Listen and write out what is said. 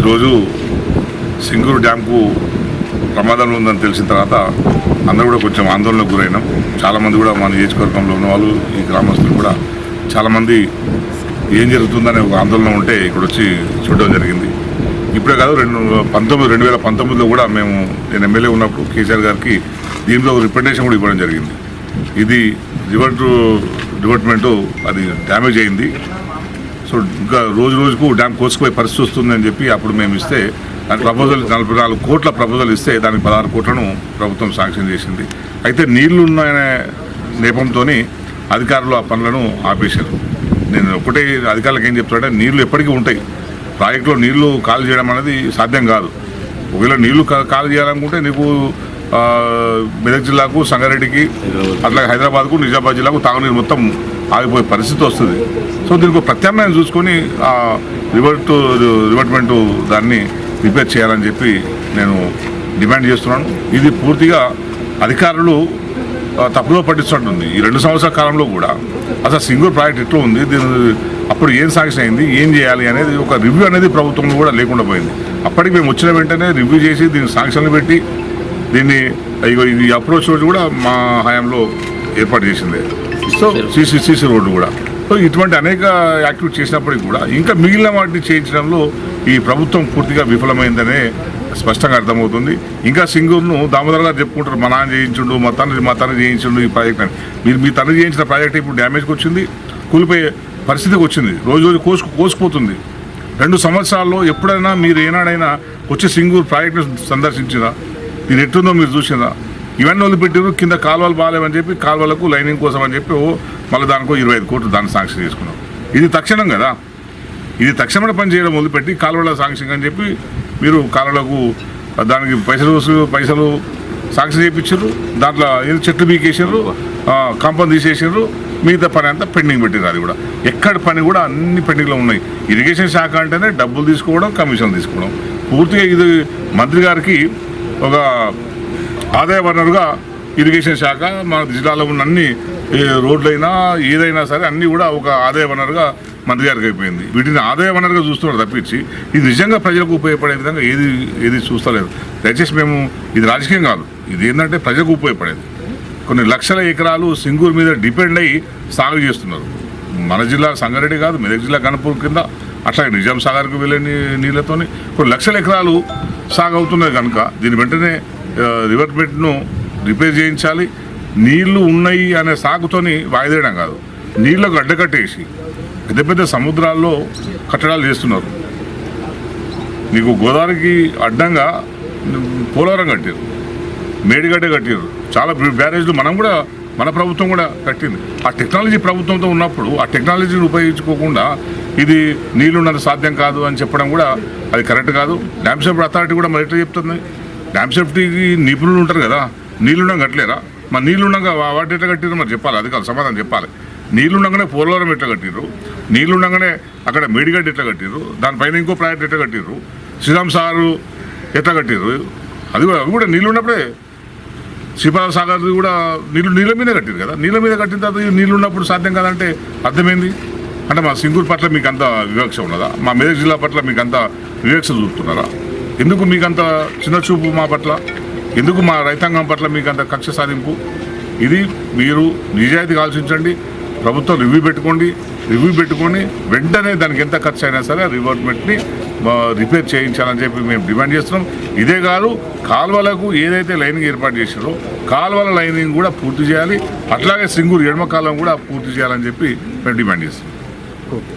ఈరోజు సింగూరు డ్యాంకు ప్రమాదంలో ఉందని తెలిసిన తర్వాత అందరూ కూడా కొంచెం ఆందోళనకు గురైనాం. చాలామంది కూడా మన నియోజకవర్గంలో ఉన్న వాళ్ళు ఈ గ్రామస్తులు కూడా చాలామంది ఏం జరుగుతుందనే ఒక ఆందోళన ఉంటే ఇక్కడ వచ్చి చూడడం జరిగింది. ఇప్పుడే కాదు రెండు పంతొమ్మిది రెండు వేల పంతొమ్మిదిలో కూడా మేము నేను ఎమ్మెల్యే ఉన్నప్పుడు కేసీఆర్ గారికి దీంట్లో రిప్రజెంటేషన్ కూడా ఇవ్వడం జరిగింది. ఇది రివర్ డివర్ట్మెంటు అది డ్యామేజ్ అయింది. సో రోజు రోజుకు డ్యామ్ కోసుకుపోయే పరిస్థితి వస్తుందని చెప్పి అప్పుడు మేము ఇస్తే దాని ప్రపోజల్ నలభై నాలుగు కోట్ల ప్రపోజల్ ఇస్తే దానికి పదహారు కోట్లను ప్రభుత్వం శాంక్షన్ చేసింది. అయితే నీళ్ళు ఉన్నాయనే నేపంతో అధికారులు ఆ పనులను ఆపేశారు. నేను ఒకటే అధికారులకు ఏం చెప్తానంటే నీళ్ళు ఎప్పటికీ ఉంటాయి. ప్రాజెక్టులో నీళ్ళు ఖాళీ చేయడం అనేది సాధ్యం కాదు. ఒకవేళ నీళ్ళు ఖాళీ చేయాలనుకుంటే నీకు మెదక్ జిల్లాకు సంగారెడ్డికి అట్లా హైదరాబాద్కు నిజామాబాద్ జిల్లాకు తాగునీరు మొత్తం ఆగిపోయే పరిస్థితి వస్తుంది. సో దీనికి ఒక ప్రత్యామ్నాయం చూసుకొని ఆ రివర్ట్ రివర్ట్మెంట్ దాన్ని రిపేర్ చేయాలని చెప్పి నేను డిమాండ్ చేస్తున్నాను. ఇది పూర్తిగా అధికారులు ఆ, తప్పులో పట్టించుంటుంది ఈ రెండు సంవత్సరాల కాలంలో కూడా అసలు సింగిల్ ప్రాజెక్ట్ ఎట్లా ఉంది? దీని అప్పుడు ఏం సాంక్షన్ అయింది? ఏం చేయాలి అనేది ఒక రివ్యూ అనేది ప్రభుత్వంలో కూడా లేకుండా పోయింది. అప్పటికి మేము వచ్చిన వెంటనే రివ్యూ చేసి దీన్ని సాంక్షన్లు పెట్టి దీన్ని ఇది అప్రోచ్ రోడ్ కూడా మా హయాంలో ఏర్పాటు చేసిందే. సో సీసీ సీసీ రోడ్డు కూడా. సో ఇటువంటి అనేక యాక్టివిటీ చేసినప్పటికీ కూడా ఇంకా మిగిలిన వాటిని చేయించడంలో ఈ ప్రభుత్వం పూర్తిగా విఫలమైందనే స్పష్టంగా అర్థమవుతుంది. ఇంకా సింగూర్ను దామోదర్ గారు చెప్పుకుంటారు మా నాన్న చేయించుండు మా తండ్రి మా తండ్రి చేయించుండు ఈ ప్రాజెక్ట్ అని. మీరు మీ తండ్రి చేయించిన ప్రాజెక్ట్ ఇప్పుడు డ్యామేజ్కి వచ్చింది కూలిపోయే పరిస్థితికి వచ్చింది రోజు రోజు కోసుకు కోసుకుపోతుంది. రెండు సంవత్సరాల్లో ఎప్పుడైనా మీరు ఏనాడైనా వచ్చి సింగూరు ప్రాజెక్టు సందర్శించినా దీని ఎట్టుందో మీరు చూసినా ఇవన్నీ వదిలిపెట్టారు కింద కాలువలు బాగాలేవని చెప్పి కాలువలకు లైనింగ్ కోసం అని చెప్పి ఓ మళ్ళీ దానికో ఇరవై ఐదు కోట్లు దాన్ని శాంక్షన్ చేసుకున్నాం. ఇది తక్షణం కదా. ఇది తక్షణమే పని చేయడం మొదలుపెట్టి కాలువల శాంక్షన్ అని చెప్పి మీరు కాలువలకు దానికి పైసలు పైసలు శాంక్షన్ చేయించారు దాంట్లో ఏదో చెట్లు బీకేసారు కంపం తీసేసారు మిగతా పని అంతా పెండింగ్ పెట్టారు అది కూడా. ఎక్కడ పని కూడా అన్ని పెండింగ్లో ఉన్నాయి. ఇరిగేషన్ శాఖ అంటేనే డబ్బులు తీసుకోవడం కమిషన్ తీసుకోవడం. పూర్తిగా ఇది మంత్రి గారికి ఒక ఆదాయ వనరుగా ఇరిగేషన్ శాఖ మన జిల్లాలో ఉన్న అన్ని ఏ, రోడ్లైనా ఏదైనా సరే అన్నీ కూడా ఒక ఆదాయ వనరుగా మంత్రి గారికి అయిపోయింది. వీటిని ఆదాయ వనరుగా చూస్తున్నారు తప్పించి ఇది నిజంగా ప్రజలకు ఉపయోగపడే విధంగా ఏది ఏది చూస్తలేదు. దయచేసి మేము ఇది రాజకీయం కాదు. ఇది ఏంటంటే ప్రజలకు ఉపయోగపడేది. కొన్ని లక్షల ఎకరాలు సింగూరు మీద డిపెండ్ అయ్యి సాగు చేస్తున్నారు. మన జిల్లా సంగారెడ్డి కాదు మెదక్ జిల్లా కనపూర్ కింద అట్లాగే నిజాం సాగర్కు వెళ్ళే నీళ్ళతోని కొన్ని లక్షల ఎకరాలు సాగు అవుతున్నాయి కనుక దీని వెంటనే రివర్మెంట్ను రిపేర్ చేయించాలి. నీళ్ళు ఉన్నాయి అనే సాగుతోని వాయిదేయడం కాదు. నీళ్ళకు అడ్డకట్టేసి పెద్ద పెద్ద సముద్రాల్లో కట్టడాలు చేస్తున్నారు. నీకు గోదావరికి అడ్డంగా పోలవరం కట్టారు మేడిగడ్డ కట్టారు చాలా బ్యారేజ్లు మనం కూడా మన ప్రభుత్వం కూడా కట్టింది. ఆ టెక్నాలజీ ప్రభుత్వంతో ఉన్నప్పుడు ఆ టెక్నాలజీని ఉపయోగించుకోకుండా ఇది నీళ్ళున్నది సాధ్యం కాదు అని చెప్పడం కూడా అది కరెక్ట్ కాదు. డ్యామ్ సేఫ్టీ అథారిటీ కూడా మరి ఎట్లా చెప్తుంది? డ్యామ్ సేఫ్టీకి నిపుణులు ఉంటారు కదా నీళ్ళుండం కట్టలేరా మరి నీళ్ళుండగా వా- వాటి ఎట్లా కట్టిరు మరి చెప్పాలి అది కాదు సమాధానం చెప్పాలి. నీళ్ళుండగానే పోలవరం ఎట్లా కట్టిరు నీళ్ళుండగానే అక్కడ మేడిగడ్డ ఎట్లా కట్టిరు దానిపైన ఇంకో ప్రాజెక్ట్ ఎట్లా కట్టిరు శ్రీరామ్ సారు ఎట్లా కట్టిరు అది కూడా అవి కూడా నీళ్ళు ఉన్నప్పుడే శ్రీపాద సాగర్ కూడా నీళ్ళు నీళ్ళ మీద కట్టిరు కదా? నీళ్ళ మీద కట్టిన తర్వాత నీళ్ళు ఉన్నప్పుడు సాధ్యం కాదంటే అర్థమైంది? అంటే మా సింగూరు పట్ల మీకు అంత వివక్ష ఉన్నదా? మా మెదక్ జిల్లా పట్ల మీకు అంత వివక్ష చూపుతున్నారా? ఎందుకు మీకు అంత చిన్న చూపు మా పట్ల? ఎందుకు మా రైతాంగం పట్ల మీకు అంత కక్ష సాధింపు? ఇది మీరు నిజాయితీగా ఆలోచించండి ప్రభుత్వం రివ్యూ పెట్టుకోండి రివ్యూ పెట్టుకొని వెంటనే దానికి ఎంత ఖర్చు అయినా సరే రివర్ట్మెంట్ని రిపేర్ చేయించాలని చెప్పి మేము డిమాండ్ చేస్తున్నాం. ఇదే కాదు కాల్వలకు ఏదైతే లైనింగ్ ఏర్పాటు చేసారో కాల్వల లైనింగ్ కూడా పూర్తి చేయాలి అట్లాగే సింగూరు ఎడమ కాలం కూడా పూర్తి చేయాలని చెప్పి మేము డిమాండ్ చేస్తున్నాం. ఓకే.